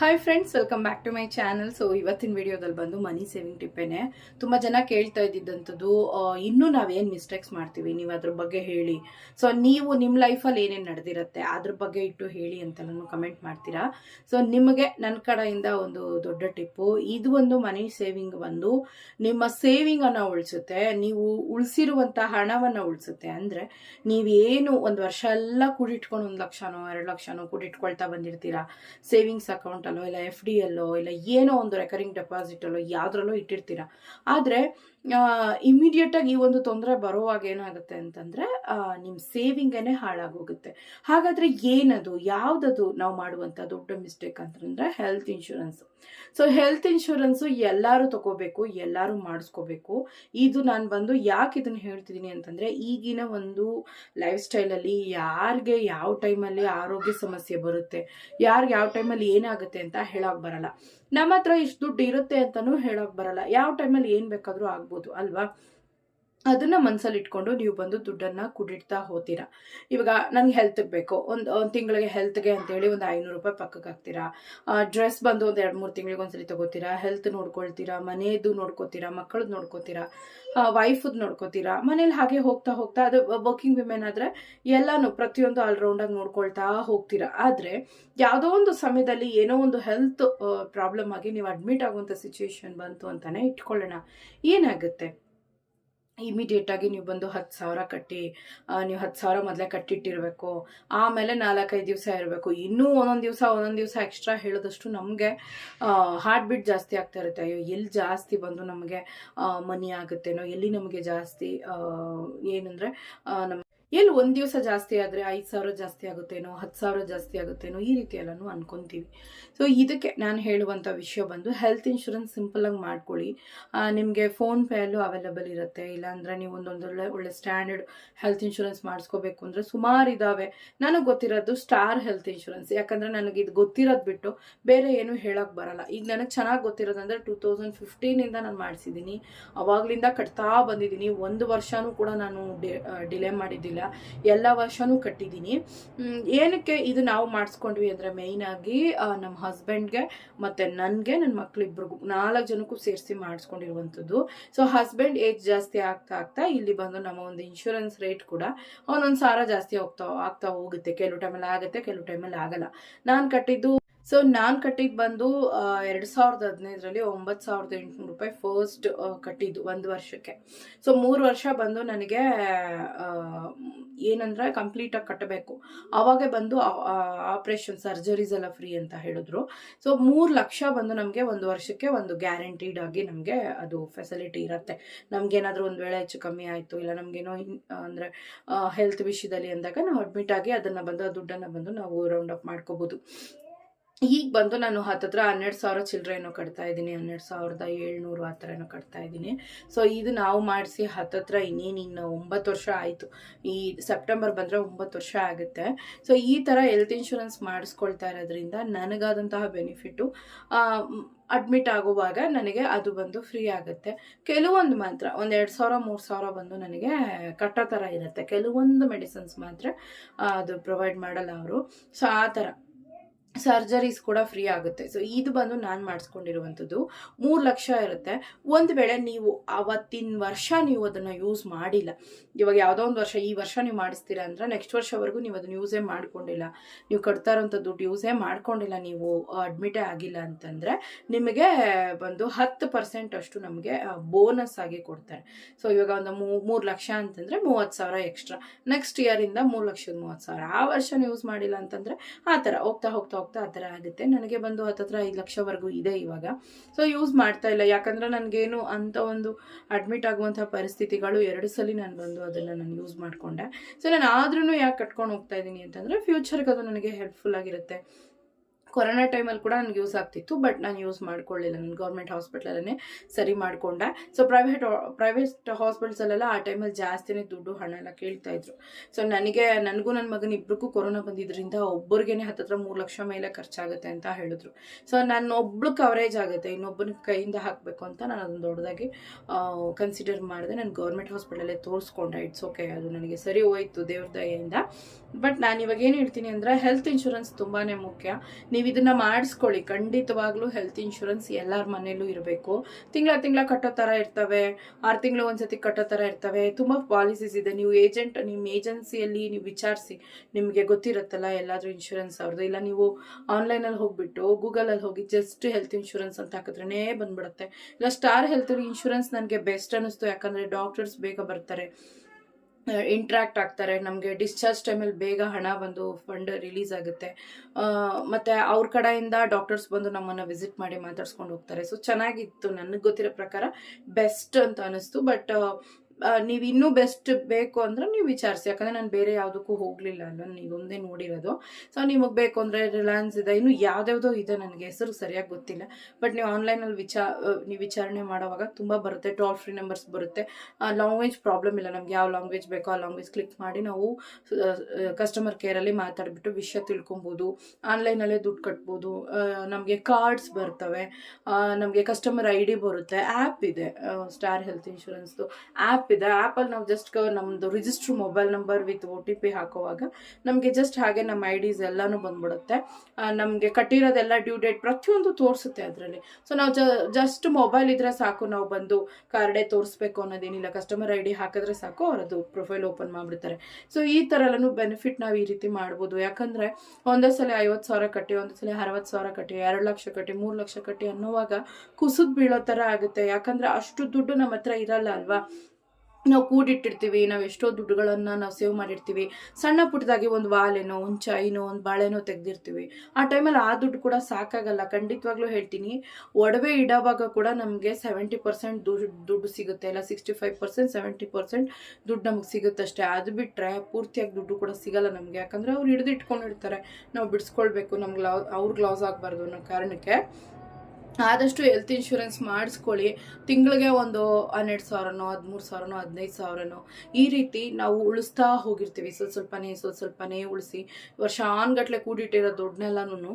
Hi friends welcome back to my channel so ಇವತ್ತಿನ ವಿಡಿಯೋದಲ್ಲಿ ಬಂದು ಮನಿ ಸೇವಿಂಗ್ ಟಿಪ್ಪೇನೆ ತುಂಬ ಜನ ಕೇಳ್ತಾ ಇದ್ದಿದ್ದಂಥದ್ದು ಇನ್ನೂ ನಾವೇನು ಮಿಸ್ಟೇಕ್ಸ್ ಮಾಡ್ತೀವಿ? ನೀವು ಅದ್ರ ಬಗ್ಗೆ ಹೇಳಿ. ಸೊ ನೀವು ನಿಮ್ಮ ಲೈಫಲ್ಲಿ ಏನೇನು ನಡೆದಿರುತ್ತೆ, ಅದ್ರ ಬಗ್ಗೆ ಇಟ್ಟು ಹೇಳಿ ಅಂತ ನಾನು ಕಮೆಂಟ್ ಮಾಡ್ತೀರಾ? ಸೊ ನಿಮಗೆ ನನ್ನ ಕಡೆಯಿಂದ ಒಂದು ದೊಡ್ಡ ಟಿಪ್ಪು. ಇದು ಒಂದು ಮನಿ ಸೇವಿಂಗ್ ಬಂದು ನಿಮ್ಮ ಸೇವಿಂಗನ್ನು ಉಳಿಸುತ್ತೆ. ನೀವು ಉಳಿಸಿರುವಂಥ ಹಣವನ್ನು ಉಳಿಸುತ್ತೆ. ಅಂದರೆ ನೀವೇನು ಒಂದು ವರ್ಷ ಎಲ್ಲ ಕೂಡಿಟ್ಕೊಂಡು ಒಂದು ಲಕ್ಷನೋ, ಎರಡು ಲಕ್ಷನೋ ಕೂಡಿಟ್ಕೊಳ್ತಾ ಬಂದಿರ್ತೀರಾ? ಸೇವಿಂಗ್ಸ್ ಅಕೌಂಟಲ್ಲೋ ಇಲ್ಲ ಎಫ್ ಡಿ ಅಲ್ಲೋ ಇಲ್ಲ ಏನೋ ಒಂದು ರೆಕರಿಂಗ್ ಡೆಪಾಸಿಟಲ್ಲೋ ಯಾವುದ್ರಲ್ಲೋ ಇಟ್ಟಿರ್ತೀರಾ. ಆದರೆ ಇಮಿಡಿಯೇಟಾಗಿ ಈ ಒಂದು ತೊಂದರೆ ಬರುವಾಗ ಏನಾಗುತ್ತೆ ಅಂತಂದರೆ ನಿಮ್ಮ ಸೇವಿಂಗೇ ಹಾಳಾಗೋಗುತ್ತೆ. ಹಾಗಾದರೆ ಏನದು? ಯಾವುದದು ನಾವು ಮಾಡುವಂಥ ದೊಡ್ಡ ಮಿಸ್ಟೇಕ್ ಅಂತಂದರೆ health insurance so health insurance ಎಲ್ಲರೂ ತಗೋಬೇಕು, ಎಲ್ಲರೂ ಮಾಡಿಸ್ಕೋಬೇಕು. ಇದು ನಾನು ಬಂದು ಯಾಕೆ ಇದನ್ನು ಹೇಳ್ತಿದ್ದೀನಿ ಅಂತಂದರೆ, ಈಗಿನ ಒಂದು ಲೈಫ್ ಸ್ಟೈಲಲ್ಲಿ ಯಾರಿಗೆ ಯಾವ ಟೈಮಲ್ಲಿ ಆರೋಗ್ಯ ಸಮಸ್ಯೆ ಬರುತ್ತೆ, ಯಾರಿಗೆ ಯಾವ ಟೈಮಲ್ಲಿ ಏನಾಗುತ್ತೆ ಅಂತ ಹೇಳೋಕೆ ಬರಲ್ಲ. ನಮ್ಮ ಹತ್ರ ಇಷ್ಟು ದುಡ್ಡು ಇರುತ್ತೆ ಅಂತಲೂ ಹೇಳೋಕೆ ಬರಲ್ಲ. ಯಾವ ಟೈಮಲ್ಲಿ ಏನು ಬೇಕಾದರೂ ಆಗ್ಬೋದು ಅಲ್ವಾ? ಅದನ್ನ ಮನಸ್ಸಲ್ಲಿ ಇಟ್ಕೊಂಡು ನೀವು ಬಂದು ದುಡ್ಡನ್ನು ಕುಡಿಡ್ತಾ ಹೋಗ್ತೀರಾ ಇವಾಗ ನನಗೆ ಹೆಲ್ತ್ಗೆ ಬೇಕು. ಒಂದು ಒಂದು ತಿಂಗಳಿಗೆ ಹೆಲ್ತ್ಗೆ ಅಂತೇಳಿ ಒಂದು ಐನೂರು ರೂಪಾಯಿ ಪಕ್ಕಕ್ಕೆ ಹಾಕ್ತೀರಾ? ಡ್ರೆಸ್ ಬಂದು ಒಂದು ಎರಡು ಮೂರು ತಿಂಗಳಿಗೆ ಒಂದ್ಸಲಿ ತಗೋತೀರಾ? ಹೆಲ್ತ್ ನೋಡ್ಕೊಳ್ತೀರಾ? ಮನೆಯದು ನೋಡ್ಕೋತೀರಾ? ಮಕ್ಕಳದ್ದು ನೋಡ್ಕೋತೀರಾ? ವೈಫದ್ ನೋಡ್ಕೋತೀರಾ? ಮನೇಲಿ ಹಾಗೆ ಹೋಗ್ತಾ ಹೋಗ್ತಾ ಅದು ವರ್ಕಿಂಗ್ ವಿಮೆನ್ ಆದರೆ ಎಲ್ಲನೂ ಪ್ರತಿಯೊಂದು ಆಲ್ರೌಂಡಾಗಿ ನೋಡ್ಕೊಳ್ತಾ ಹೋಗ್ತೀರಾ. ಆದರೆ ಯಾವುದೋ ಒಂದು ಸಮಯದಲ್ಲಿ ಏನೋ ಒಂದು ಹೆಲ್ತ್ ಪ್ರಾಬ್ಲಮ್ ಆಗಿ ನೀವು ಅಡ್ಮಿಟ್ ಆಗುವಂಥ ಸಿಚುವೇಶನ್ ಬಂತು ಅಂತಾನೆ ಇಟ್ಕೊಳ್ಳೋಣ. ಏನಾಗುತ್ತೆ? ಇಮಿಡಿಯೇಟ್ ಆಗಿ ನೀವು ಬಂದು ಹತ್ತು ಸಾವಿರ ಕಟ್ಟಿ ನೀವು ಹತ್ತು ಸಾವಿರ ಮೊದಲೇ ಕಟ್ಟಿಟ್ಟಿರಬೇಕು. ಆಮೇಲೆ ನಾಲ್ಕೈದು ದಿವಸ ಇರಬೇಕು. ಇನ್ನೂ ಒಂದೊಂದು ದಿವಸ ಒಂದೊಂದು ದಿವಸ ಎಕ್ಸ್ಟ್ರಾ ಹೇಳಿದಷ್ಟು ನಮಗೆ ಹಾರ್ಟ್ ಬೀಟ್ ಜಾಸ್ತಿ ಆಗ್ತಾ ಇರುತ್ತೆ. ಅಯ್ಯೋ, ಎಲ್ಲಿ ಜಾಸ್ತಿ ಬಂದು ನಮಗೆ ಮನಿ ಆಗುತ್ತೇನೋ, ಎಲ್ಲಿ ನಮಗೆ ಜಾಸ್ತಿ ಏನಂದರೆ ನಮ್ಮ ಎಲ್ಲಿ ಒಂದು ದಿವಸ ಜಾಸ್ತಿ ಆದರೆ ಐದು ಸಾವಿರ ಜಾಸ್ತಿ ಆಗುತ್ತೇನೋ, ಹತ್ತು ಸಾವಿರ ಜಾಸ್ತಿ ಆಗುತ್ತೇನೋ ಈ ರೀತಿ ಎಲ್ಲನೂ ಅನ್ಕೊಂತೀವಿ. ಸೊ ಇದಕ್ಕೆ ನಾನು ಹೇಳುವಂಥ ವಿಷಯ ಬಂದು ಹೆಲ್ತ್ ಇನ್ಶೂರೆನ್ಸ್ ಸಿಂಪಲಾಗಿ ಮಾಡ್ಕೊಳ್ಳಿ. ನಿಮಗೆ ಫೋನ್ಪೇಯಲ್ಲೂ ಅವೈಲಬಲ್ ಇರುತ್ತೆ. ಇಲ್ಲಾಂದರೆ ನೀವು ಒಂದೊಂದು ಒಳ್ಳೆ ಸ್ಟ್ಯಾಂಡರ್ಡ್ ಹೆಲ್ತ್ ಇನ್ಶೂರೆನ್ಸ್ ಮಾಡಿಸ್ಕೋಬೇಕು ಅಂದರೆ ಸುಮಾರು ಇದ್ದಾವೆ ನನಗೆ ಗೊತ್ತಿರೋದು ಸ್ಟಾರ್ ಹೆಲ್ತ್ ಇನ್ಶೂರೆನ್ಸ್ ಯಾಕಂದರೆ ನನಗೆ ಇದು ಗೊತ್ತಿರೋದು ಬಿಟ್ಟು ಬೇರೆ ಏನೂ ಹೇಳೋಕ್ಕೆ ಬರಲ್ಲ. ಈಗ ನನಗೆ ಚೆನ್ನಾಗಿ ಗೊತ್ತಿರೋದಂದರೆ ಟೂ ತೌಸಂಡ್ ಫಿಫ್ಟೀನಿಂದ ನಾನು ಮಾಡಿಸಿದ್ದೀನಿ ಅವಾಗಲಿಂದ ಕಟ್ತಾ ಬಂದಿದ್ದೀನಿ ಒಂದು ವರ್ಷನೂ ಕೂಡ ನಾನು ಡಿಲೇ ಮಾಡಿದ್ದಿಲ್ಲ. ಎಲ್ಲ ವರ್ಷನೂ ಕಟ್ಟಿದ್ದೀನಿ. ಏನಕ್ಕೆ ಇದು ನಾವು ಮಾಡಿಸ್ಕೊಂಡ್ವಿ ಅಂದರೆ ಆಗಿ ನಮ್ಮ ಹಸ್ಬೆಂಡ್ಗೆ ಮತ್ತು ನನಗೆ ನನ್ನ ಮಕ್ಕಳಿಬ್ರಿಗೂ ನಾಲ್ಕು ಜನಕ್ಕೂ ಸೇರಿಸಿ ಮಾಡಿಸ್ಕೊಂಡಿರುವಂಥದ್ದು. ಸೊ ಹಸ್ಬೆಂಡ್ ಏಜ್ ಜಾಸ್ತಿ ಆಗ್ತಾ ಆಗ್ತಾ ಇಲ್ಲಿ ಬಂದು ನಮ್ಮ ಒಂದು ಇನ್ಶೂರೆನ್ಸ್ ರೇಟ್ ಕೂಡ ಒಂದೊಂದು ಸಾರ ಜಾಸ್ತಿ ಹೋಗ್ತಾ, ಆಗ್ತಾ ಹೋಗುತ್ತೆ. ಕೆಲವು ಟೈಮಲ್ಲಿ ಆಗುತ್ತೆ, ಕೆಲವು ಟೈಮಲ್ಲಿ ಆಗಲ್ಲ. ನಾನು ಕಟ್ಟಿದ್ದು ಸೊ ನಾನು ಕಟ್ಟಿದ್ದು ಬಂದು ಎರಡು ಸಾವಿರದ ಹದಿನೈದರಲ್ಲಿ ಒಂಬತ್ತು ಸಾವಿರದ ಎಂಟುನೂರು ರೂಪಾಯಿ ಫಸ್ಟ್ ಕಟ್ಟಿದ್ದು ಒಂದು ವರ್ಷಕ್ಕೆ. ಸೊ ಮೂರು ವರ್ಷ ಬಂದು ನನಗೆ ಏನಂದ್ರೆ ಕಂಪ್ಲೀಟಾಗಿ ಕಟ್ಟಬೇಕು. ಅವಾಗೆ ಬಂದು ಆಪ್ರೇಷನ್ ಸರ್ಜರೀಸ್ ಎಲ್ಲ ಫ್ರೀ ಅಂತ ಹೇಳಿದ್ರು. ಸೊ ಮೂರು ಲಕ್ಷ ಬಂದು ನಮಗೆ ಒಂದು ವರ್ಷಕ್ಕೆ ಒಂದು ಗ್ಯಾರಂಟಿಡ್ ಆಗಿ ನಮಗೆ ಅದು ಫೆಸಿಲಿಟಿ ಇರುತ್ತೆ. ನಮಗೇನಾದರೂ ಒಂದು ವೇಳೆ ಹೆಚ್ಚು ಕಮ್ಮಿ ಆಯಿತು, ಇಲ್ಲ ನಮಗೇನೋ ಅಂದರೆ ಹೆಲ್ತ್ ವಿಷಯದಲ್ಲಿ ಅಂದಾಗ ನಾವು ಅಡ್ಮಿಟ್ ಆಗಿ ಅದನ್ನು ಬಂದು, ಆ ದುಡ್ಡನ್ನು ಬಂದು ನಾವು ರೌಂಡ್ ಅಪ್ ಮಾಡ್ಕೋಬೋದು. ಈಗ ಬಂದು ನಾನು ಹತ್ತತ್ರ ಹನ್ನೆರಡು ಸಾವಿರ ಚಿಲ್ಲರೆ ಏನೋ ಕಟ್ತಾ ಇದ್ದೀನಿ, ಹನ್ನೆರಡು ಸಾವಿರದ ಏಳ್ನೂರು ಆ ಥರ ಕಟ್ತಾ ಇದ್ದೀನಿ. ಸೊ ಇದು ನಾವು ಮಾಡಿಸಿ ಹತ್ತತ್ರ ಇನ್ನೇನು ಇನ್ನು ಒಂಬತ್ತು ವರ್ಷ ಆಯಿತು. ಈ ಸೆಪ್ಟೆಂಬರ್ ಬಂದರೆ ಒಂಬತ್ತು ವರ್ಷ ಆಗುತ್ತೆ. ಸೊ ಈ ಥರ ಹೆಲ್ತ್ ಇನ್ಶೂರೆನ್ಸ್ ಮಾಡಿಸ್ಕೊಳ್ತಾ ಇರೋದ್ರಿಂದ ನನಗಾದಂತಹ ಬೆನಿಫಿಟ್ಟು ಅಡ್ಮಿಟ್ ಆಗುವಾಗ ನನಗೆ ಅದು ಬಂದು ಫ್ರೀ ಆಗುತ್ತೆ. ಕೆಲವೊಂದು ಮಾತ್ರ, ಒಂದು ಎರಡು ಸಾವಿರ, ಮೂರು ಸಾವಿರ ಬಂದು ನನಗೆ ಕಟ್ಟೋ ಥರ ಇರುತ್ತೆ. ಕೆಲವೊಂದು ಮೆಡಿಸಿನ್ಸ್ ಮಾತ್ರ ಅದು ಪ್ರೊವೈಡ್ ಮಾಡಲ್ಲ ಅವರು. ಸೊ ಆ ಥರ. ಸರ್ಜರೀಸ್ ಕೂಡ ಫ್ರೀ ಆಗುತ್ತೆ. ಸೊ ಇದು ಬಂದು ನಾನು ಮಾಡಿಸ್ಕೊಂಡಿರುವಂಥದ್ದು. ಮೂರು ಲಕ್ಷ ಇರುತ್ತೆ. ಒಂದು ವೇಳೆ ನೀವು ಅವತ್ತಿನ ವರ್ಷ ನೀವು ಅದನ್ನು ಯೂಸ್ ಮಾಡಿಲ್ಲ. ಇವಾಗ ಯಾವುದೋ ಒಂದು ವರ್ಷ, ಈ ವರ್ಷ ನೀವು ಮಾಡಿಸ್ತೀರಾ ಅಂದರೆ ನೆಕ್ಸ್ಟ್ ವರ್ಷವರೆಗೂ ನೀವು ಅದನ್ನು ಯೂಸೇ ಮಾಡಿಕೊಂಡಿಲ್ಲ. ನೀವು ಕಟ್ತಾ ಇರೋಂಥ ದುಡ್ಡು ಯೂಸೇ ಮಾಡ್ಕೊಂಡಿಲ್ಲ ನೀವು ಅಡ್ಮಿಟೇ ಆಗಿಲ್ಲ ಅಂತಂದರೆ ನಿಮಗೆ ಬಂದು ಹತ್ತು ಪರ್ಸೆಂಟ್ ಅಷ್ಟು ನಮಗೆ ಬೋನಸ್ ಆಗಿ ಕೊಡ್ತಾರೆ. ಸೊ ಇವಾಗ ಒಂದು ಮೂರು ಲಕ್ಷ ಅಂತಂದರೆ ಮೂವತ್ತು ಸಾವಿರ ಎಕ್ಸ್ಟ್ರಾ ನೆಕ್ಸ್ಟ್ ಇಯರಿಂದ ಮೂರು ಲಕ್ಷದ ಮೂವತ್ತು ಸಾವಿರ. ಆ ವರ್ಷ ಯೂಸ್ ಮಾಡಿಲ್ಲ ಅಂತಂದರೆ ಆ ಥರ ಹೋಗ್ತಾ ಹೋಗ್ತಾ ಹೋಗ್ತಾ ಆ ಥರ ಆಗುತ್ತೆ. ನನಗೆ ಬಂದು ಹತ್ತತ್ರ ಐದು ಲಕ್ಷವರೆಗೂ ಇದೆ ಇವಾಗ. ಸೊ ಯೂಸ್ ಮಾಡ್ತಾ ಇಲ್ಲ. ಯಾಕಂದರೆ ನನಗೇನು ಅಂಥ ಒಂದು ಅಡ್ಮಿಟ್ ಆಗುವಂಥ ಪರಿಸ್ಥಿತಿಗಳು ಎರಡು ಸಲ ನಾನು ಬಂದು ಅದನ್ನು ನಾನು ಯೂಸ್ ಮಾಡಿಕೊಂಡೆ. ಸೊ ನಾನು ಆದ್ರೂ ಯಾಕೆ ಕಟ್ಕೊಂಡು ಹೋಗ್ತಾ ಇದ್ದೀನಿ ಅಂತಂದರೆ ಫ್ಯೂಚರ್ಗೆ ಅದು ನನಗೆ ಹೆಲ್ಪ್ಫುಲ್ ಆಗಿರುತ್ತೆ. ಕೊರೋನಾ ಟೈಮಲ್ಲಿ ಕೂಡ ನನಗೆ ಯೂಸ್ ಆಗ್ತಿತ್ತು, ಬಟ್ ನಾನು ಯೂಸ್ ಮಾಡ್ಕೊಳ್ಳಿಲ್ಲ. ನಾನು ಗೌರ್ಮೆಂಟ್ ಹಾಸ್ಪಿಟ್ಲಲ್ಲೇ ಸರಿ ಮಾಡಿಕೊಂಡೆ. ಸೊ ಪ್ರೈವೇಟ್ ಪ್ರೈವೇಟ್ ಹಾಸ್ಪಿಟಲ್ಸಲ್ಲೆಲ್ಲ ಆ ಟೈಮಲ್ಲಿ ಜಾಸ್ತಿನೇ ದುಡ್ಡು ಹಣ ಎಲ್ಲ ಕೇಳ್ತಾ ಇದ್ರು. ಸೊ ನನಗೆ, ನನಗೂ ನನ್ನ ಮಗನ ಇಬ್ಬರಿಗೂ ಕೊರೋನಾ ಬಂದಿದ್ದರಿಂದ ಒಬ್ಬರಿಗೇನೆ ಹತ್ತತ್ರ ಮೂರು ಲಕ್ಷ ಮೇಲೆ ಖರ್ಚಾಗುತ್ತೆ ಅಂತ ಹೇಳಿದ್ರು. ಸೊ ನನ್ನ ಒಬ್ಳು ಕವರೇಜ್ ಆಗುತ್ತೆ, ಇನ್ನೊಬ್ಬನ ಕೈಯಿಂದ ಹಾಕಬೇಕು ಅಂತ ನಾನು ಅದನ್ನು ದೊಡ್ಡದಾಗಿ ಕನ್ಸಿಡರ್ ಮಾಡಿದೆ. ನಾನು ಗೌರ್ಮೆಂಟ್ ಹಾಸ್ಪಿಟಲಲ್ಲೇ ತೋರಿಸ್ಕೊಂಡೆ ಇಟ್ಸ್ ಓಕೆ ಅದು ನನಗೆ ಸರಿ ಹೋಯಿತು ದೇವ್ರ ದಯೆಯಿಂದ. ಬಟ್ ನಾನು ಇವಾಗ ಏನು ಹೇಳ್ತೀನಿ ಅಂದರೆ ಹೆಲ್ತ್ ಇನ್ಶೂರೆನ್ಸ್ ತುಂಬಾ ಮುಖ್ಯ. ನೀವು ಇದನ್ನ ಮಾಡಿಸ್ಕೊಳ್ಳಿ. ಖಂಡಿತವಾಗ್ಲೂ ಹೆಲ್ತ್ ಇನ್ಶೂರೆನ್ಸ್ ಎಲ್ಲರ ಮನೇಲೂ ಇರಬೇಕು. ತಿಂಗಳ ತಿಂಗಳ ಕಟ್ಟೋ ಥರ ಇರ್ತವೆ. ಆರು ತಿಂಗಳು ಒಂದ್ಸತಿ ಕಟ್ಟೋ ಥರ ಇರ್ತವೆ. ತುಂಬ ಪಾಲಿಸೀಸ್ ಇದೆ. ನೀವು ಏಜೆಂಟ್ ನಿಮ್ಮ ಏಜೆನ್ಸಿಯಲ್ಲಿ ನೀವು ವಿಚಾರಿಸಿ. ನಿಮಗೆ ಗೊತ್ತಿರುತ್ತಲ್ಲ ಎಲ್ಲಾದರೂ ಇನ್ಶೂರೆನ್ಸ್ ಅವ್ರದ್ದು ಇಲ್ಲ ನೀವು ಆನ್ಲೈನಲ್ಲಿ ಹೋಗ್ಬಿಟ್ಟು ಗೂಗಲಲ್ಲಿ ಹೋಗಿ ಜಸ್ಟ್ ಹೆಲ್ತ್ ಇನ್ಶೂರೆನ್ಸ್ ಅಂತ ಹಾಕಿದ್ರೇ ಬಂದ್ಬಿಡುತ್ತೆ. ಇಲ್ಲ ಸ್ಟಾರ್ ಹೆಲ್ತ್ ಇನ್ಶೂರೆನ್ಸ್ ನನಗೆ ಬೆಸ್ಟ್ ಅನ್ನಿಸ್ತು. ಯಾಕಂದರೆ ಡಾಕ್ಟರ್ಸ್ ಬೇಗ ಬರ್ತಾರೆ. ಇಂಟ್ರಾಕ್ಟ್ ಆಗ್ತಾರೆ. ನಮಗೆ ಡಿಸ್ಚಾರ್ಜ್ ಟೈಮಲ್ಲಿ ಬೇಗ ಹಣ ಬಂದು ಫಂಡ್ ರಿಲೀಸ್ ಆಗುತ್ತೆ. ಮತ್ತು ಅವ್ರ ಕಡೆಯಿಂದ ಡಾಕ್ಟರ್ಸ್ ಬಂದು ನಮ್ಮನ್ನು ವಿಸಿಟ್ ಮಾಡಿ ಮಾತಾಡ್ಸ್ಕೊಂಡು ಹೋಗ್ತಾರೆ. ಸೊ ಚೆನ್ನಾಗಿತ್ತು. ನನಗೆ ಗೊತ್ತಿರೋ ಪ್ರಕಾರ ಬೆಸ್ಟ್ ಅಂತ ಅನಿಸ್ತು. ಬಟ್ ನೀವು ಇನ್ನೂ ಬೆಸ್ಟ್ ಬೇಕು ಅಂದ್ರೆ ನೀವು ವಿಚಾರಿಸಿ. ಯಾಕಂದರೆ ನಾನು ಬೇರೆ ಯಾವುದಕ್ಕೂ ಹೋಗಲಿಲ್ಲ ಅಲ್ಲ ನೀವು ಒಂದೇ ನೋಡಿರೋದು. ಸೊ ನಿಮಗೆ ಬೇಕು ಅಂದರೆ ರಿಲಯನ್ಸ್ ಇದೆ. ಇನ್ನು ಯಾವ್ದ್ಯಾವುದೋ ಇದೆ ನನಗೆ. ಹೆಸರು ಸರಿಯಾಗಿ ಗೊತ್ತಿಲ್ಲ. ಬಟ್ ನೀವು ಆನ್ಲೈನಲ್ಲಿ ವಿಚಾ ನೀವು ವಿಚಾರಣೆ ಮಾಡೋವಾಗ ತುಂಬ ಬರುತ್ತೆ. ಟೋಲ್ ಫ್ರೀ ನಂಬರ್ಸ್ ಬರುತ್ತೆ. ಲ್ಯಾಂಗ್ವೇಜ್ ಪ್ರಾಬ್ಲಮ್ ಇಲ್ಲ. ನಮ್ಗೆ ಯಾವ ಲ್ಯಾಂಗ್ವೇಜ್ ಬೇಕೋ ಆ ಲ್ಯಾಂಗ್ವೇಜ್ ಕ್ಲಿಕ್ ಮಾಡಿ ನಾವು ಕಸ್ಟಮರ್ ಕೇರಲ್ಲಿ ಮಾತಾಡಿಬಿಟ್ಟು ವಿಷಯ ತಿಳ್ಕೊಬೋದು. ಆನ್ಲೈನಲ್ಲೇ ದುಡ್ಡು ಕಟ್ಬೋದು. ನಮಗೆ ಕಾರ್ಡ್ಸ್ ಬರ್ತವೆ. ನಮಗೆ ಕಸ್ಟಮರ್ ಐ ಡಿ ಬರುತ್ತೆ. ಆ್ಯಪ್ ಇದೆ. ಸ್ಟಾರ್ ಹೆಲ್ತ್ ಇನ್ಶೂರೆನ್ಸ್ದು ಆ್ಯಪ್ ಇದೆ ಆ್ಯಪಲ್ಲಿ ನಾವು ಜಸ್ಟ್ ನಮ್ಮದು register mobile number with O T P ಹಾಕೋವಾಗ ನಮಗೆ ಜಸ್ಟ್ ಹಾಗೆ ನಮ್ಮ ಐ ಡಿಸ್ ಎಲ್ಲನೂ ಬಂದ್ಬಿಡುತ್ತೆ. ನಮಗೆ ಕಟ್ಟಿರೋದೆಲ್ಲ ಡ್ಯೂ ಡೇಟ್ ಪ್ರತಿಯೊಂದು ತೋರಿಸುತ್ತೆ ಅದರಲ್ಲಿ. ಸೊ ನಾವು ಜಸ್ಟ್ ಮೊಬೈಲ್ ಇದ್ರೆ ಸಾಕು, ನಾವು ಬಂದು ಕಾರ್ಡೇ ತೋರಿಸ್ಬೇಕು ಅನ್ನೋದೇನಿಲ್ಲ. ಕಸ್ಟಮರ್ ಐ ಡಿ ಹಾಕಿದ್ರೆ ಸಾಕು ಅವರದು ಪ್ರೊಫೈಲ್ ಓಪನ್ ಮಾಡಿಬಿಡ್ತಾರೆ. ಸೊ ಈ ಥರ ಎಲ್ಲನೂ ಬೆನಿಫಿಟ್ ನಾವು ಈ ರೀತಿ ಮಾಡ್ಬೋದು. ಯಾಕಂದರೆ ಒಂದೇ ಸಲ ಐವತ್ತು ಸಾವಿರ ಕಟ್ಟಿ, ಒಂದೇ ಸಲ ಅರವತ್ತು ಸಾವಿರ ಕಟ್ಟಿ, ಎರಡು ಲಕ್ಷ ಕಟ್ಟಿ, ಮೂರು ಲಕ್ಷ ಕಟ್ಟಿ ಅನ್ನೋವಾಗ ಕುಸಿದು ಬೀಳೋ ಥರ ಆಗುತ್ತೆ. ಯಾಕಂದರೆ ಅಷ್ಟು ದುಡ್ಡು ನಮ್ಮ ಹತ್ರ ಇರಲ್ಲ ಅಲ್ವಾ? ನಾವು ಕೂಡಿಟ್ಟಿರ್ತೀವಿ, ನಾವು ಎಷ್ಟೋ ದುಡ್ಡುಗಳನ್ನು ನಾವು ಸೇವ್ ಮಾಡಿರ್ತೀವಿ. ಸಣ್ಣ ಪುಟ್ಟದಾಗಿ ಒಂದು ವಾಲೆನೋ, ಒಂದು ಚೈನೋ ಒಂದು ಬಾಳೆನೋ ತೆಗೆದಿರ್ತೀವಿ. ಆ ಟೈಮಲ್ಲಿ ಆ ದುಡ್ಡು ಕೂಡ ಸಾಕಾಗಲ್ಲ. ಖಂಡಿತವಾಗ್ಲೂ ಹೇಳ್ತೀನಿ, ಒಡವೆ ಇಡೋವಾಗ ಕೂಡ ನಮಗೆ ಸೆವೆಂಟಿ ಪರ್ಸೆಂಟ್ ದುಡ್ಡು ದುಡ್ಡು ಸಿಗುತ್ತೆ. ಇಲ್ಲ sixty five percent seventy percent ದುಡ್ಡು ನಮಗೆ ಸಿಗುತ್ತಷ್ಟೇ. ಅದು ಬಿಟ್ಟರೆ ಪೂರ್ತಿಯಾಗಿ ದುಡ್ಡು ಕೂಡ ಸಿಗಲ್ಲ ನಮಗೆ. ಯಾಕಂದರೆ ಅವ್ರು ಹಿಡಿದಿಟ್ಕೊಂಡಿರ್ತಾರೆ. ನಾವು ಬಿಡಿಸ್ಕೊಳ್ಬೇಕು. ನಮ್ಗೆ ಲಾ ಅವ್ರಿಗೆ ಲಾಸ್ ಆಗಬಾರ್ದು ಅನ್ನೋ ಕಾರಣಕ್ಕೆ. ಆದಷ್ಟು ಹೆಲ್ತ್ ಇನ್ಶೂರೆನ್ಸ್ ಮಾಡಿಸ್ಕೊಳ್ಳಿ. ತಿಂಗಳಿಗೆ ಒಂದು ಹನ್ನೆರಡು ಸಾವಿರನೋ, ಹದಿಮೂರು ಸಾವಿರನೋ, ಹದಿನೈದು ಸಾವಿರನೋ ಈ ರೀತಿ ನಾವು ಉಳಿಸ್ತಾ ಹೋಗಿರ್ತೀವಿ. ಸ್ವಲ್ಪ ಸ್ವಲ್ಪನೇ ಸ್ವಲ್ಪ ಸ್ವಲ್ಪನೇ ಉಳಿಸಿ. ವರ್ಷ ಆನ್ಗಟ್ಲೆ ಕೂಡಿಟ್ಟಿರೋ ದುಡ್ಡನ್ನೆಲ್ಲನೂ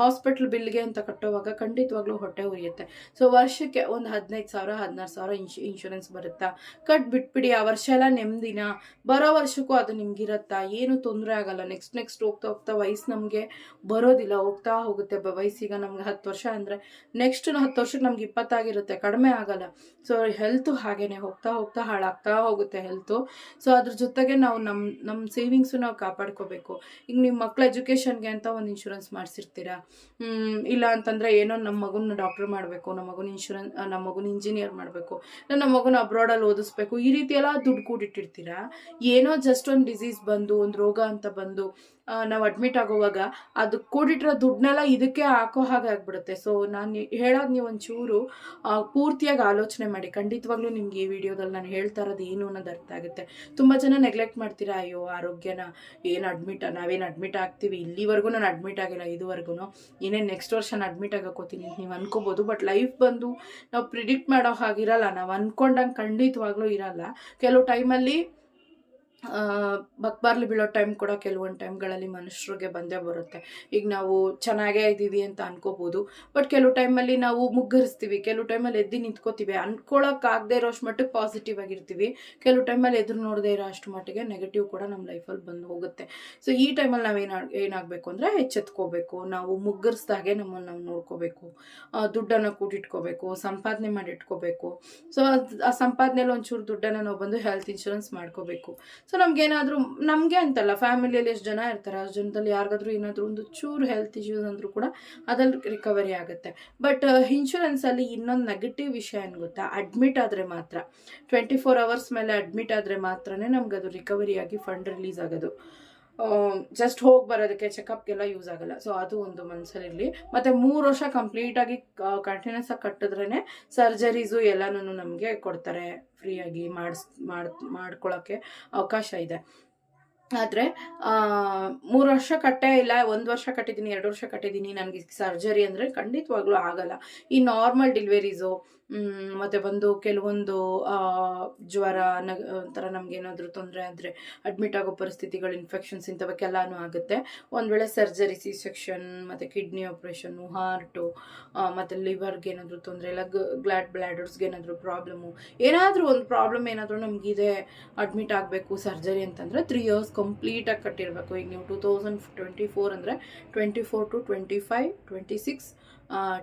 ಹಾಸ್ಪಿಟ್ಲ್ ಬಿಲ್ಗೆ ಅಂತ ಕಟ್ಟೋವಾಗ ಖಂಡಿತವಾಗ್ಲೂ ಹೊಟ್ಟೆ ಉರಿಯುತ್ತೆ. ಸೊ ವರ್ಷಕ್ಕೆ ಒಂದು ಹದಿನೈದು ಸಾವಿರ, ಹದಿನಾರು ಸಾವಿರ ಇನ್ಶ್ ಇನ್ಶೂರೆನ್ಸ್ ಬರುತ್ತಾ? ಕಟ್ ಬಿಟ್ಬಿಡಿ ಆ ವರ್ಷ ಎಲ್ಲ ನೆಮ್ಮದಿನ. ಬರೋ ವರ್ಷಕ್ಕೂ ಅದು ನಿಮ್ಗಿರತ್ತಾ? ಏನು ತೊಂದರೆ ಆಗಲ್ಲ. ನೆಕ್ಸ್ಟ್ ನೆಕ್ಸ್ಟ್ ಹೋಗ್ತಾ ಹೋಗ್ತಾ ವಯಸ್ಸು ನಮಗೆ ಬರೋದಿಲ್ಲ. ಹೋಗ್ತಾ ಹೋಗುತ್ತೆ. ವಯಸ್ಸೀಗ ನಮ್ಗೆ ಹತ್ತು ವರ್ಷ ಅಂದರೆ ನೆಕ್ಸ್ಟ್ ಹತ್ತು ವರ್ಷಕ್ಕೆ ನಮ್ಗೆ ಇಪ್ಪತ್ತಾಗಿರುತ್ತೆ, ಕಡಿಮೆ ಆಗಲ್ಲ. ಸೊ ಹೆಲ್ತು ಹಾಗೇನೆ ಹೋಗ್ತಾ ಹೋಗ್ತಾ ಹಾಳಾಗ್ತಾ ಹೋಗುತ್ತೆ ಹೆಲ್ತು ಸೊ ಅದ್ರ ಜೊತೆಗೆ ನಾವು ನಮ್ಮ ನಮ್ಮ ಸೇವಿಂಗ್ಸು ನಾವು ಕಾಪಾಡ್ಕೋಬೇಕು. ಈಗ ನಿಮ್ಮ ಮಕ್ಳ ಎಜುಕೇಷನ್ಗೆ ಅಂತ ಒಂದು ಇನ್ಶೂರೆನ್ಸ್ ಮಾಡಿಸಿರ್ತೀರಾ? ಇಲ್ಲ ಅಂತಂದರೆ ಏನೋ ನಮ್ಮ ಮಗುನ ಡಾಕ್ಟರ್ ಮಾಡಬೇಕು ನಮ್ಮ ಮಗುನ ಇನ್ಶೂರೆನ್ಸ್ ನಮ್ಮ ಮಗುನ ಇಂಜಿನಿಯರ್ ಮಾಡಬೇಕು ನಮ್ಮ ಮಗುನ ಅಬ್ರಾಡಲ್ಲಿ ಓದಿಸ್ಬೇಕು, ಈ ರೀತಿ ಎಲ್ಲ ದುಡ್ಡು ಕೂಡಿಟ್ಟಿರ್ತೀರಾ? ಏನೋ ಜಸ್ಟ್ ಒಂದು ಡಿಸೀಸ್ ಬಂದು, ಒಂದು ರೋಗ ಅಂತ ಬಂದು ನಾವು ಅಡ್ಮಿಟ್ ಆಗೋವಾಗ ಅದು ಕೂಡಿಟ್ಟಿರೋ ದುಡ್ಡನ್ನೆಲ್ಲ ಇದಕ್ಕೆ ಹಾಕೋ ಹಾಗೆ ಆಗ್ಬಿಡುತ್ತೆ. ಸೊ ನಾನು ಹೇಳೋದು ನೀವು ಒಂಚೂರು ಪೂರ್ತಿಯಾಗಿ ಆಲೋಚನೆ ಮಾಡಿ. ಖಂಡಿತವಾಗ್ಲೂ ನಿಮ್ಗೆ ಈ ವಿಡಿಯೋದಲ್ಲಿ ನಾನು ಹೇಳ್ತಾ ಇರೋದು ಏನು ಅನ್ನೋದು ಅರ್ಥ ಆಗುತ್ತೆ. ತುಂಬ ಜನ ನೆಗ್ಲೆಕ್ಟ್ ಮಾಡ್ತೀರಾ? ಅಯ್ಯೋ, ಆರೋಗ್ಯನ ಏನು ಅಡ್ಮಿಟ್ ನಾವೇನು ಅಡ್ಮಿಟ್ ಆಗ್ತೀವಿ? ಇಲ್ಲಿವರೆಗೂ ನಾನು ಅಡ್ಮಿಟ್ ಆಗಿಲ್ಲ ಇದುವರೆಗೂ ಏನೇನು ನೆಕ್ಸ್ಟ್ ವರ್ಷ ನಾನು ಅಡ್ಮಿಟ್ ಆಗೋಕೋತೀನಿ ನೀವು ಅನ್ಕೋಬೋದು. ಬಟ್ ಲೈಫ್ ಬಂದು ನಾವು ಪ್ರಿಡಿಕ್ಟ್ ಮಾಡೋ ಹಾಗಿರಲ್ಲ. ನಾವು ಅನ್ಕೊಂಡಂಗೆ ಖಂಡಿತವಾಗ್ಲೂ ಇರಲ್ಲ. ಕೆಲವು ಟೈಮಲ್ಲಿ ಬಕ್ಬಾರ್ಲಿ ಬೀಳೋ ಟೈಮ್ ಕೂಡ ಕೆಲವೊಂದು ಟೈಮ್ಗಳಲ್ಲಿ ಮನುಷ್ಯರಿಗೆ ಬಂದೇ ಬರುತ್ತೆ. ಈಗ ನಾವು ಚೆನ್ನಾಗೇ ಇದ್ದೀವಿ ಅಂತ ಅನ್ಕೋಬೋದು ಬಟ್ ಕೆಲವು ಟೈಮಲ್ಲಿ ನಾವು ಮುಗ್ಗರಿಸ್ತೀವಿ, ಕೆಲವು ಟೈಮಲ್ಲಿ ಎದ್ದು ನಿಂತ್ಕೋತೀವಿ ಅನ್ಕೊಳಕ್ಕಾಗದೇ ಇರೋಷ್ಟು ಮಟ್ಟಿಗೆ ಪಾಸಿಟಿವ್ ಆಗಿರ್ತೀವಿ. ಕೆಲವು ಟೈಮಲ್ಲಿ ಎದುರು ನೋಡದೇ ಇರೋ ಅಷ್ಟು ಮಟ್ಟಿಗೆ ನೆಗೆಟಿವ್ ಕೂಡ ನಮ್ಮ ಲೈಫಲ್ಲಿ ಬಂದು ಹೋಗುತ್ತೆ. ಸೊ ಈ ಟೈಮಲ್ಲಿ ನಾವೇನು ಏನಾಗಬೇಕು ಅಂದರೆ ಎಚ್ಚೆತ್ಕೋಬೇಕು, ನಾವು ಮುಗ್ಗರಿಸ್ದಾಗೆ ನಮ್ಮನ್ನು ನಾವು ನೋಡ್ಕೋಬೇಕು ದುಡ್ಡನ್ನು ಕೂಡಿಟ್ಕೋಬೇಕು, ಸಂಪಾದನೆ ಮಾಡಿಟ್ಕೋಬೇಕು. ಸೊ ಆ ಸಂಪಾದನೆಯಲ್ಲಿ ಒಂಚೂರು ದುಡ್ಡನ್ನು ನಾವು ಬಂದು ಹೆಲ್ತ್ ಇನ್ಶೂರೆನ್ಸ್ ಮಾಡ್ಕೋಬೇಕು. ಸೊ ನಮ್ಗೇನಾದರೂ ನಮಗೆ ಅಂತಲ್ಲ ಫ್ಯಾಮಿಲಿಯಲ್ಲಿ ಎಷ್ಟು ಜನ ಇರ್ತಾರೆ, ಅಷ್ಟು ಜನದಲ್ಲಿ ಯಾರಿಗಾದ್ರೂ ಏನಾದರೂ ಒಂದು ಚೂರು ಹೆಲ್ತ್ ಇಶ್ಯೂಸ್ ಅಂದರೂ ಕೂಡ ಅದ್ರಲ್ಲಿ ರಿಕವರಿ ಆಗುತ್ತೆ. ಬಟ್ ಇನ್ಶೂರೆನ್ಸಲ್ಲಿ ಇನ್ನೊಂದು ನೆಗೆಟಿವ್ ವಿಷಯ ಏನು ಗೊತ್ತಾ? ಅಡ್ಮಿಟ್ ಆದರೆ ಮಾತ್ರ. ಟ್ವೆಂಟಿ ಫೋರ್ ಅವರ್ಸ್ ಮೇಲೆ ಅಡ್ಮಿಟ್ ಆದರೆ ಮಾತ್ರನೇ ನಮ್ಗೆ ಅದು ರಿಕವರಿ ಆಗಿ ಫಂಡ್ ರಿಲೀಸ್ ಆಗೋದು. ಜಸ್ಟ್ ಹೋಗಿ ಬರೋದಕ್ಕೆ ಚೆಕಪ್ಗೆಲ್ಲ ಯೂಸ್ ಆಗಲ್ಲ. ಸೊ ಅದು ಒಂದು ಮನಸ್ಸಲ್ಲಿರಲಿ ಮತ್ತು ಮೂರು ವರ್ಷ ಕಂಪ್ಲೀಟಾಗಿ ಕಂಟಿನ್ಯೂಸ್ ಆಗಿ ಕಟ್ಟಿದ್ರೇ ಸರ್ಜರೀಸು ಎಲ್ಲನೂ ನಮಗೆ ಕೊಡ್ತಾರೆ. ಫ್ರೀಯಾಗಿ ಮಾಡಿಸ್, ಮಾಡ್ ಮಾಡ್ಕೊಳ್ಳೋಕ್ಕೆ ಅವಕಾಶ ಇದೆ. ಆದರೆ ಮೂರು ವರ್ಷ ಕಟ್ಟೇ ಇಲ್ಲ, ಒಂದು ವರ್ಷ ಕಟ್ಟಿದ್ದೀನಿ, ಎರಡು ವರ್ಷ ಕಟ್ಟಿದ್ದೀನಿ, ನನಗೆ ಸರ್ಜರಿ ಅಂದರೆ ಖಂಡಿತವಾಗ್ಲೂ ಆಗಲ್ಲ. ಈ ನಾರ್ಮಲ್ ಡಿಲ್ವರೀಸು ಮತ್ತು ಬಂದು ಕೆಲವೊಂದು ಜ್ವರ ನ ಒಂಥರ ನಮಗೇನಾದರೂ ತೊಂದರೆ ಆದರೆ ಅಡ್ಮಿಟ್ ಆಗೋ ಪರಿಸ್ಥಿತಿಗಳು ಇನ್ಫೆಕ್ಷನ್ಸ್ ಇಂಥವಕ್ಕೆಲ್ಲನೂ ಆಗುತ್ತೆ. ಒಂದು ವೇಳೆ ಸರ್ಜರಿ ಸಿ ಸೆಕ್ಷನ್ ಮತ್ತು ಕಿಡ್ನಿ ಆಪ್ರೇಷನ್ನು ಹಾರ್ಟು ಮತ್ತು ಲಿವರ್ಗೆ ಏನಾದರೂ ತೊಂದರೆ ಇಲ್ಲ ಗ್ಲಾಡ್ ಬ್ಲ್ಯಾಡರ್ಸ್ಗೆ ಏನಾದರೂ ಪ್ರಾಬ್ಲಮ್ಮು ಏನಾದರೂ ಒಂದು ಪ್ರಾಬ್ಲಮ್ ಏನಾದರೂ ನಮಗಿದೆ ಅಡ್ಮಿಟ್ ಆಗಬೇಕು, ಸರ್ಜರಿ ಅಂತಂದರೆ ತ್ರೀ ಇಯರ್ಸ್ಗೆ ಕಂಪ್ಲೀಟಾಗಿ ಕಟ್ಟಿರಬೇಕು. ಈಗ ನೀವು ಟೂ ತೌಸಂಡ್ ಟ್ವೆಂಟಿ ಫೋರ್ ಅಂದರೆ twenty four to twenty five twenty six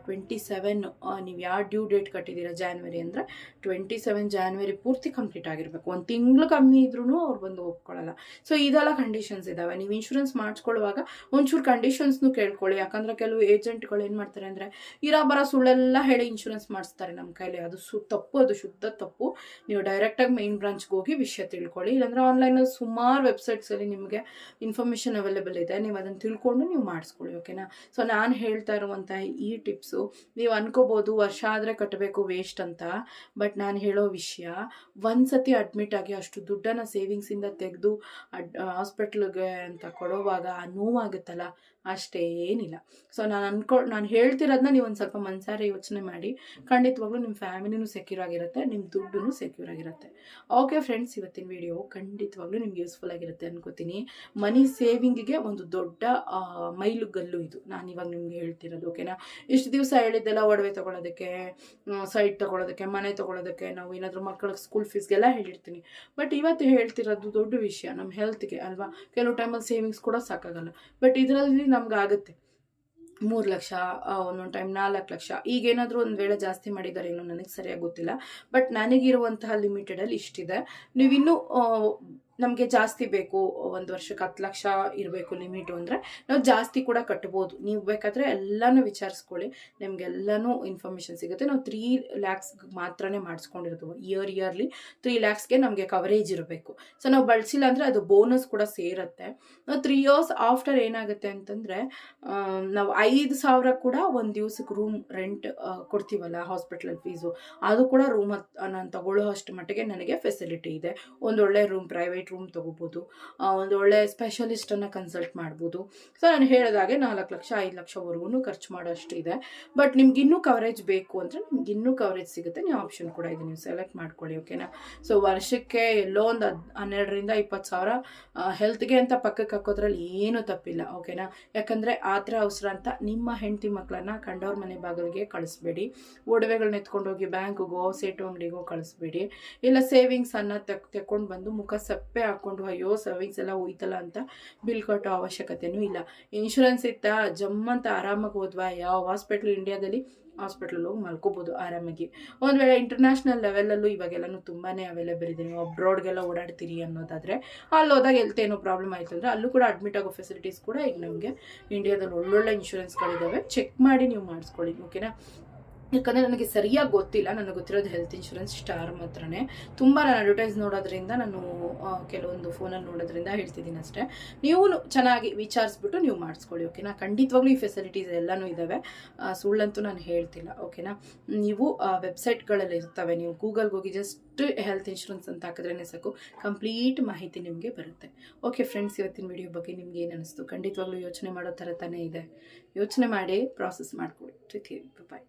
twenty seven ನೀವು ಯಾವ ಡ್ಯೂ ಡೇಟ್ ಕಟ್ಟಿದ್ದೀರಾ ಜಾನ್ವರಿ ಅಂದರೆ ಟ್ವೆಂಟಿ ಸೆವೆನ್ ಜಾನ್ವರಿ ಪೂರ್ತಿ ಕಂಪ್ಲೀಟ್ ಆಗಿರಬೇಕು. ಒಂದು ತಿಂಗಳು ಕಮ್ಮಿ ಇದ್ರೂ ಅವ್ರು ಬಂದು ಒಪ್ಕೊಳ್ಳಲ್ಲ ಸೊ ಇದೆಲ್ಲ ಕಂಡೀಷನ್ಸ್ ಇದ್ದಾವೆ ನೀವು ಇನ್ಶೂರೆನ್ಸ್ ಮಾಡಿಸ್ಕೊಳ್ಳುವಾಗ ಒಂಚೂರು ಕಂಡೀಷನ್ಸ್ನು ಕೇಳ್ಕೊಳ್ಳಿ. ಯಾಕಂದರೆ ಕೆಲವು ಏಜೆಂಟ್ಗಳು ಏನು ಮಾಡ್ತಾರೆ ಅಂದರೆ, ಇರೋ ಬರ ಸುಳ್ಳೆಲ್ಲ ಹೇಳಿ ಇನ್ಶೂರೆನ್ಸ್ ಮಾಡಿಸ್ತಾರೆ ನಮ್ಮ ಕೈಲಿ. ಅದು ಸು, ತಪ್ಪು, ಅದು ಶುದ್ಧ ತಪ್ಪು. ನೀವು ಡೈರೆಕ್ಟಾಗಿ ಮೈನ್ ಬ್ರಾಂಚ್ಗೆ ಹೋಗಿ ವಿಷಯ ತಿಳ್ಕೊಳ್ಳಿ. ಇಲ್ಲಾಂದರೆ ಆನ್ಲೈನಲ್ಲಿ ಸುಮಾರು ವೆಬ್ಸೈಟ್ಸಲ್ಲಿ ನಿಮಗೆ ಇನ್ಫಾರ್ಮೇಷನ್ ಅವೈಲೇಬಲ್ ಇದೆ. ನೀವು ಅದನ್ನು ತಿಳ್ಕೊಂಡು ನೀವು ಮಾಡಿಸ್ಕೊಳ್ಳಿ ಓಕೆನಾ ಸೊ ನಾನು ಹೇಳ್ತಾ ಇರುವಂಥ ಈ ಟಿಪ್ಸು. ನೀವು ಅನ್ಕೋಬೋದು ವರ್ಷ ಆದರೆ ಕಟ್ಟಬೇಕು ವೇಸ್ಟ್ ಅಂತ. ಬಟ್ ನಾನು ಹೇಳೋ ವಿಷಯ ಒಂದು ಸತಿ ಅಡ್ಮಿಟ್ ಆಗಿ ಅಷ್ಟು ದುಡ್ಡನ್ನು ಸೇವಿಂಗ್ಸಿಂದ ತೆಗೆದು ಅಡ್ ಹಾಸ್ಪಿಟ್ಲಿಗೆ ಅಂತ ಕೊಡೋವಾಗ ನೋವಾಗುತ್ತಲ್ಲ? ಅಷ್ಟೇನಿಲ್ಲ. ಸೊ ನಾನು ಅನ್ಕೊ, ನಾನು ಹೇಳ್ತಿರೋದನ್ನ ನೀವು ಒಂದು ಸ್ವಲ್ಪ ಮನಸಾರೆ ಯೋಚನೆ ಮಾಡಿ. ಖಂಡಿತವಾಗ್ಲೂ ನಿಮ್ಮ ಫ್ಯಾಮಿಲಿನೂ ಸೆಕ್ಯೂರ್ ಆಗಿರುತ್ತೆ ನಿಮ್ಮ ದುಡ್ಡು ಸೆಕ್ಯೂರ್ ಆಗಿರುತ್ತೆ. ಓಕೆ ಫ್ರೆಂಡ್ಸ್ ಇವತ್ತಿನ ವಿಡಿಯೋ ಖಂಡಿತವಾಗ್ಲೂ ನಿಮ್ಗೆ ಯೂಸ್ಫುಲ್ ಆಗಿರುತ್ತೆ ಅನ್ಕೋತೀನಿ. ಮನಿ ಸೇವಿಂಗಿಗೆ ಒಂದು ದೊಡ್ಡ ಮೈಲುಗಲ್ಲು ಇದು. ನಾನು ಇವಾಗ ನಿಮ್ಗೆ ಹೇಳ್ತಿರೋದು ಓಕೆನಾ ಇಷ್ಟು ದಿವಸ ಹೇಳಿದ್ದೆಲ್ಲ ಒಡವೆ ತೊಗೊಳೋದಕ್ಕೆ ಸೈಟ್ ತೊಗೊಳೋದಕ್ಕೆ, ಮನೆ ತೊಗೊಳೋದಕ್ಕೆ, ನಾವು ಏನಾದರೂ ಮಕ್ಕಳಿಗೆ ಸ್ಕೂಲ್ ಫೀಸ್ಗೆಲ್ಲ ಹೇಳಿರ್ತೀನಿ. ಬಟ್ ಇವತ್ತು ಹೇಳ್ತಿರೋದು ದೊಡ್ಡ ವಿಷಯ ನಮ್ಮ ಹೆಲ್ತ್ಗೆ ಅಲ್ವಾ? ಕೆಲವು ಟೈಮಲ್ಲಿ ಸೇವಿಂಗ್ಸ್ ಕೂಡ ಸಾಕಾಗಲ್ಲ. ಬಟ್ ಇದರಲ್ಲಿ ನಮ್ಗೆ ಆಗುತ್ತೆ ಮೂರು ಲಕ್ಷ ಒಂದೊಂದು ಟೈಮ್ ನಾಲ್ಕು ಲಕ್ಷ. ಈಗೇನಾದರೂ ಒಂದು ವೇಳೆ ಜಾಸ್ತಿ ಮಾಡಿದ್ದಾರೆ ಏನೋ ನನಗೆ ಸರಿಯಾಗಿ ಗೊತ್ತಿಲ್ಲ. ಬಟ್ ನನಗಿರುವಂತಹ ಲಿಮಿಟೆಡಲ್ಲಿ ಇಷ್ಟಿದೆ. ನೀವಿನ್ನೂ ನಮಗೆ ಜಾಸ್ತಿ ಬೇಕು, ಒಂದು ವರ್ಷಕ್ಕೆ ಹತ್ತು ಲಕ್ಷ ಇರಬೇಕು ಲಿಮಿಟು ಅಂದರೆ ನಾವು ಜಾಸ್ತಿ ಕೂಡ ಕಟ್ಬೋದು. ನೀವು ಬೇಕಾದರೆ ಎಲ್ಲನೂ ವಿಚಾರಿಸ್ಕೊಳ್ಳಿ, ನಿಮಗೆಲ್ಲನೂ ಇನ್ಫಾರ್ಮೇಷನ್ ಸಿಗುತ್ತೆ. ನಾವು ತ್ರೀ ಲ್ಯಾಕ್ಸ್ ಮಾತ್ರನೇ ಮಾಡಿಸ್ಕೊಂಡಿರ್ತೀವಿ ಇಯರ್ ಇಯರ್ಲಿ ತ್ರೀ ಲ್ಯಾಕ್ಸ್ಗೆ ನಮಗೆ ಕವರೇಜ್ ಇರಬೇಕು. ಸೊ ನಾವು ಬಳಸಿಲ್ಲ ಅಂದರೆ ಅದು ಬೋನಸ್ ಕೂಡ ಸೇರುತ್ತೆ. ನಾವು ತ್ರೀ ಇಯರ್ಸ್ ಆಫ್ಟರ್ ಏನಾಗುತ್ತೆ ಅಂತಂದರೆ ನಾವು ಐದು ಸಾವಿರ ಕೂಡ ಒಂದು ದಿವ್ಸಕ್ಕೆ ರೂಮ್ ರೆಂಟ್ ಕೊಡ್ತೀವಲ್ಲ ಹಾಸ್ಪಿಟ್ಲಲ್ಲಿ ಫೀಸು ಅದು ಕೂಡ ರೂಮ್ ನಾನು ತಗೊಳ್ಳೋ ಅಷ್ಟು ಮಟ್ಟಿಗೆ ನನಗೆ ಫೆಸಿಲಿಟಿ ಇದೆ. ಒಂದೊಳ್ಳೆ ರೂಮ್ ಪ್ರೈವೇಟ್ ರೂಮ್ ತೊಗೋಬೋದು ಒಂದು ಒಳ್ಳೆ ಸ್ಪೆಷಲಿಸ್ಟನ್ನು ಕನ್ಸಲ್ಟ್ ಮಾಡ್ಬೋದು. ಸೊ ನಾನು ಹೇಳಿದಾಗೆ ನಾಲ್ಕು ಲಕ್ಷ, ಐದು ಲಕ್ಷವರೆಗೂ ಖರ್ಚು ಮಾಡೋಷ್ಟು ಇದೆ. ಬಟ್ ನಿಮ್ಗೆ ಇನ್ನೂ ಕವರೇಜ್ ಬೇಕು ಅಂದರೆ ನಿಮ್ಗೆ ಇನ್ನೂ ಕವರೇಜ್ ಸಿಗುತ್ತೆ. ನೀವು ಆಪ್ಷನ್ ಕೂಡ ಇದೆ, ನೀವು ಸೆಲೆಕ್ಟ್ ಮಾಡ್ಕೊಳ್ಳಿ ಓಕೆನಾ ಸೊ ವರ್ಷಕ್ಕೆ ಎಲ್ಲೋ ಒಂದು ಹದ್, ಹನ್ನೆರಡರಿಂದ ಇಪ್ಪತ್ತು ಸಾವಿರ ಹೆಲ್ತ್ಗೆ ಅಂತ ಪಕ್ಕಕ್ಕೆ ಹಾಕೋದ್ರಲ್ಲಿ ಏನೂ ತಪ್ಪಿಲ್ಲ ಓಕೆನಾ ಯಾಕಂದರೆ ಆ ಥರ ಅವಸರ ಅಂತ ನಿಮ್ಮ ಹೆಂಡತಿ ಮಕ್ಕಳನ್ನ ಕಂಡವ್ರ ಮನೆ ಬಾಗಿಲಿಗೆ ಕಳಿಸ್ಬೇಡಿ. ಒಡವೆಗಳನ್ನ ಎತ್ಕೊಂಡೋಗಿ ಬ್ಯಾಂಕ್ಗೋ ಸೇಟು ಅಂಗಡಿಗೋ ಕಳಿಸ್ಬೇಡಿ. ಇಲ್ಲ ಸೇವಿಂಗ್ಸ್ ಅನ್ನ ತೆಕ್, ತೆಕ್ಕೊಂಡು ಬಂದು ಮುಖ ಸಪ್ಪೆ ಹಾಕ್ಕೊಂಡು ಅಯ್ಯೋ ಸೇವಿಂಗ್ಸ್ ಎಲ್ಲ ಹೋಯ್ತಲ್ಲ ಅಂತ ಬಿಲ್ ಕಟ್ಟೋ ಅವಶ್ಯಕತೆನೂ ಇಲ್ಲ. ಇನ್ಶೂರೆನ್ಸ್ ಇತ್ತಾ ಜಮ್ಮಂತ ಆರಾಮಾಗಿ ಹೋದ್ವಾ? ಯಾವ ಹಾಸ್ಪಿಟ್ಲ್ ಇಂಡಿಯಾದಲ್ಲಿ ಹಾಸ್ಪಿಟ್ಲಲ್ಲಿ ಹೋಗಿ ಮಲ್ಕೋಬೋದು ಆರಾಮಾಗಿ. ಒಂದು ವೇಳೆ ಇಂಟರ್ನ್ಯಾಷನಲ್ ಲೆವೆಲಲ್ಲೂ ಇವಾಗೆಲ್ಲನೂ ತುಂಬಾ ಅವೈಲೇಬಲ್ ಇದೆ. ನೀವು ಅಬ್ರಾಡ್ಗೆಲ್ಲ ಓಡಾಡ್ತೀರಿ ಅನ್ನೋದಾದರೆ, ಅಲ್ಲಿ ಹೋದಾಗ ಹೆಲ್ತ್ ಏನೋ ಪ್ರಾಬ್ಲಮ್ ಆಯಿತು ಅಂದರೆ ಅಲ್ಲೂ ಕೂಡ ಅಡ್ಮಿಟ್ ಆಗೋ ಫೆಸಿಲಿಟೀಸ್ ಕೂಡ ಈಗ ನಮಗೆ ಇಂಡಿಯಾದಲ್ಲಿ ಒಳ್ಳೊಳ್ಳೆ ಇನ್ಶೂರೆನ್ಸ್ಗಳಿದ್ದಾವೆ ಚೆಕ್ ಮಾಡಿ ನೀವು ಮಾಡಿಸ್ಕೊಳ್ಳಿ ಓಕೆನಾ ಯಾಕಂದರೆ ನನಗೆ ಸರಿಯಾಗಿ ಗೊತ್ತಿಲ್ಲ, ನನಗೆ ಗೊತ್ತಿರೋದು ಹೆಲ್ತ್ ಇನ್ಶೂರೆನ್ಸ್ ಸ್ಟಾರ್ ಮಾತ್ರನೇ ತುಂಬ ನಾನು ಅಡ್ವರ್ಟೈಸ್ ನೋಡೋದ್ರಿಂದ ನಾನು ಕೆಲವೊಂದು ಫೋನಲ್ಲಿ ನೋಡೋದ್ರಿಂದ ಹೇಳ್ತಿದ್ದೀನಿ ಅಷ್ಟೇ. ನೀವು ಚೆನ್ನಾಗಿ ವಿಚಾರಿಸ್ಬಿಟ್ಟು ನೀವು ಮಾಡಿಸ್ಕೊಳ್ಳಿ ಓಕೆನಾ ಖಂಡಿತವಾಗ್ಲೂ ಈ ಫೆಸಿಲಿಟೀಸ್ ಎಲ್ಲನೂ ಇದ್ದಾವೆ ಸುಳ್ಳಂತೂ ನಾನು ಹೇಳ್ತಿಲ್ಲ ಓಕೆನಾ ನೀವು ವೆಬ್ಸೈಟ್ಗಳಲ್ಲಿ ಇರ್ತವೆ, ನೀವು ಗೂಗಲ್ಗೆ ಹೋಗಿ ಜಸ್ಟ್ ಹೆಲ್ತ್ ಇನ್ಶೂರೆನ್ಸ್ ಅಂತ ಹಾಕಿದ್ರೆ ಸಾಕು ಕಂಪ್ಲೀಟ್ ಮಾಹಿತಿ ನಿಮಗೆ ಬರುತ್ತೆ. ಓಕೆ ಫ್ರೆಂಡ್ಸ್ ಇವತ್ತಿನ ವಿಡಿಯೋ ಬಗ್ಗೆ ನಿಮ್ಗೆ ಏನು ಅನಿಸ್ತು? ಖಂಡಿತವಾಗ್ಲೂ ಯೋಚನೆ ಮಾಡೋ ಥರ ತಾನೇ ಇದೆ. ಯೋಚನೆ ಮಾಡಿ ಪ್ರಾಸೆಸ್ ಮಾಡ್ಕೊಳ್ಳಿ. ಬಾಯ್